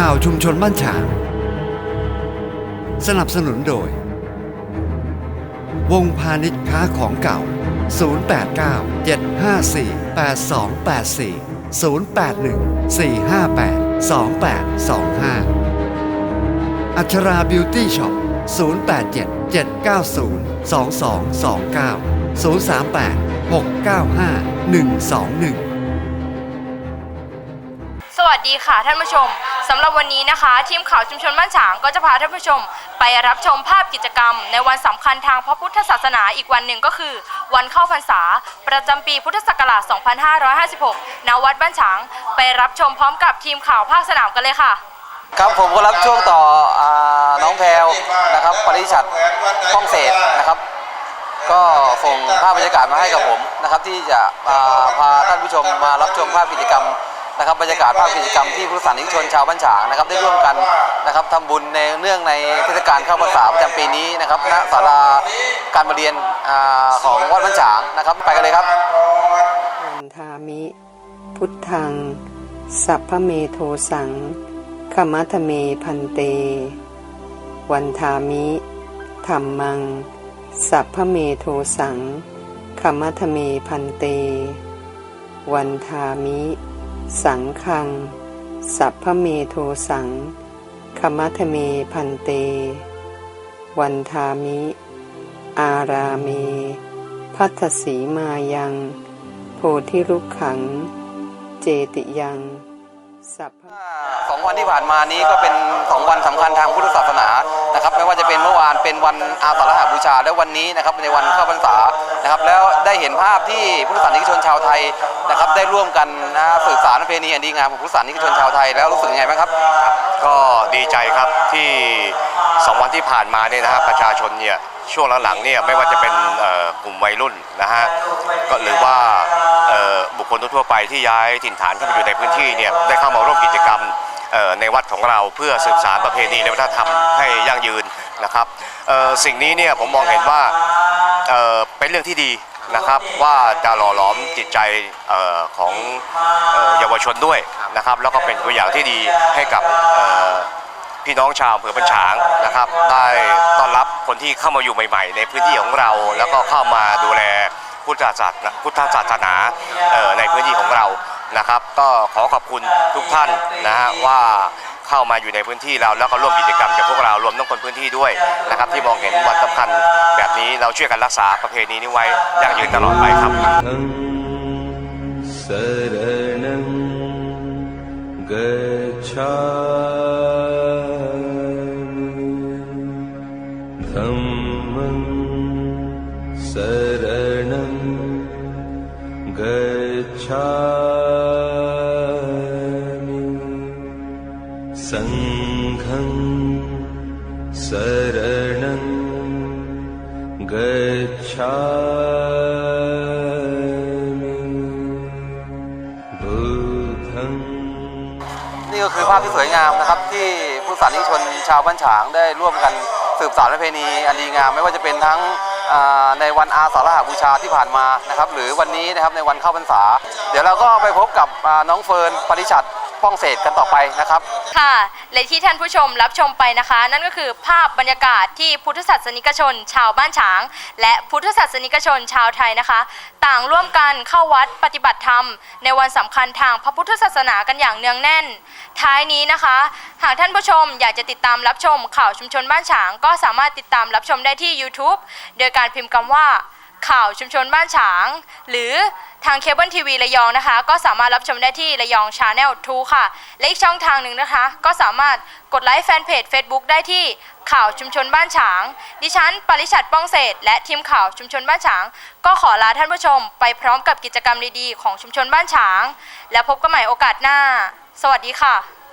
ข่าวชุมชนบ้านฉาง สนับสนุนโดย วงพาณิชย์ค้าของเก่า 089 754 8284 081 458 2825 อัชราบิวตี้ช็อป 087 790 2229 038 695 121 สวัสดีค่ะท่านผู้ชม สำหรับวันนี้นะคะ ทีมข่าวชุมชนบ้านฉางก็จะพาท่านผู้ชม ไปรับชมภาพกิจกรรม ในวันสำคัญทางพระพุทธศาสนาอีกวันหนึ่งก็คือ วันเข้าพรรษา ประจำปีพุทธศักราช 2556 ณ วัดบ้านฉาง ไปรับชมพร้อมกับทีมข่าวภาคสนามกันเลยค่ะ ครับผมก็รับช่วงต่ออาน้องแพรวนะครับปริชัดป้องเศษนะครับ ก็ส่งภาพบรรยากาศมาให้กับผมนะครับ ที่จะอ่าพาท่านผู้ชมมารับชมภาพกิจกรรม นะครับบรรยากาศภาพกิจกรรมที่ผู้สานนิกชนชาวบ้านฉางนะครับได้ร่วมกันนะครับทำบุญในเนื่องในเทศกาลเข้าพรรษาประจำปีนี้นะครับณศาลาการประเรียนอของวัดบ้านฉางนะครับไปกันเลยครับวันทามิ พุทธัง สัพพเมโทสังขมัทเมพันเต วันทามิธรรมัง สัพพเมโทสังขมัทเมพันเต วันทามิ สังคัง สัพพเมโทสังคมัทเมพันเต วันทามิ อารามีพัทธสีมายัง โพธิรุกขัง เจติยัง สัพพะสองวันที่ผ่านมานี้ก็เป็นสองวันสำคัญทางพุทธศาสนานะครับไม่ว่าจะเป็นเมื่อวานเป็นวันอาสาฬหบูชา และวันนี้นะครับในวันเข้าพรรษานะครับแล้วได้เห็นภาพที่พุทธศาสนิกชนชาวไทยนะครับได้ร่วมกันนะสืบสารประเพณีอันดีงามของพุทธศาสนิกชนชาวไทยแล้วรู้สึกยังไงบ้างครับ ก็ดีใจครับที่สองวันที่ผ่านมาเนี่ยนะฮะประชาชนเนี่ยช่วงหลังๆเนี่ยไม่ว่าจะเป็นเอ่อกลุ่มวัยรุ่นนะฮะก็หรือว่าเอ่อ บุคคลทั่วไปที่ย้ายถิ่นฐานเข้ามาอยู่ในพื้นที่เนี่ยได้เข้ามาร่วมกิจกรรมในวัดของเราเพื่อสืบสารประเพณีและวัฒนธรรมให้ยั่งยืนนะครับสิ่งนี้เนี่ยผมมองเห็นว่าเเป็นเรื่องที่ดีนะครับว่าจะหล่อหลอมจิตใจออของเออยาวชนด้วยนะครับ แล้วก็เป็นตัวอย่างที่ดีให้กับพี่น้องชาวอำเภอบัญชางนะครับ ได้ต้อนรับคนที่เข้ามาอยู่ใหม่ ๆ ในพื้นที่ของเรา แล้วก็เข้ามาดูแล พุทธศาสนาพุทธศาสนาเอ่อในพื้นที่ของเรานะครับ ก็ขอขอบคุณทุกท่านนะฮะว่าเข้ามาอยู่ในพื้นที่เราแล้วก็ร่วมกิจกรรมกับพวกเรารวมทั้งคนพื้นที่ด้วยนะครับ ที่มองเห็นวันสำคัญแบบนี้เราช่วยกันรักษาประเพณีนี้ไว้ยั่งยืนตลอดไปครับ शरणं गच्छामि गच्छामि सङ्घं शरणं गच्छामि बुद्धं นี่ก็คือภาพที่สวยงามนะครับที่ผู้สานิกชนชาวบ้านฉางได้ร่วมกันสืบสานประเพณีอันดีงาม ไม่ว่าจะเป็นทั้งอ่าใน วันอาสาฬหบูชาที่ผ่านมานะครับหรือวันนี้นะครับในวันเข้าพรรษา เดี๋ยวเราก็ไปพบกับน้องเฟิร์นปริชัด ป้องเศษกันต่อไปนะครับ ค่ะ และที่ท่านผู้ชมรับชมไปนะคะ นั่นก็คือภาพบรรยากาศที่พุทธศาสนิกชน ชาวบ้านฉาง และพุทธศาสนิกชนชาวไทยนะคะ ต่างร่วมกันเข้าวัดปฏิบัติธรรม ในวันสำคัญทางพระพุทธศาสนากันอย่างเนืองแน่น ท้ายนี้นะคะ หากท่านผู้ชมอยากจะติดตามรับชมข่าวชุมชนบ้านฉาง ก็สามารถติดตามรับชมได้ที่ YouTube โดยการพิมพ์คำว่า ข่าวชุมชนบ้านฉาง หรือทางเคเบิลทีวีระยองนะคะ ก็สามารถรับชมได้ที่ระยองชาแนล2ค่ะ และอีกช่องทางหนึ่งนะคะ ก็สามารถกดไลค์แฟนเพจ Facebook ได้ที่ข่าวชุมชนบ้านฉาง ดิฉันปริชัดป้องเศษ และทีมข่าวชุมชนบ้านฉาง ก็ขอลาท่านผู้ชม ไปพร้อมกับกิจกรรมดีๆของชุมชนบ้านฉาง แล้วพบกันใหม่โอกาสหน้า สวัสดีค่ะ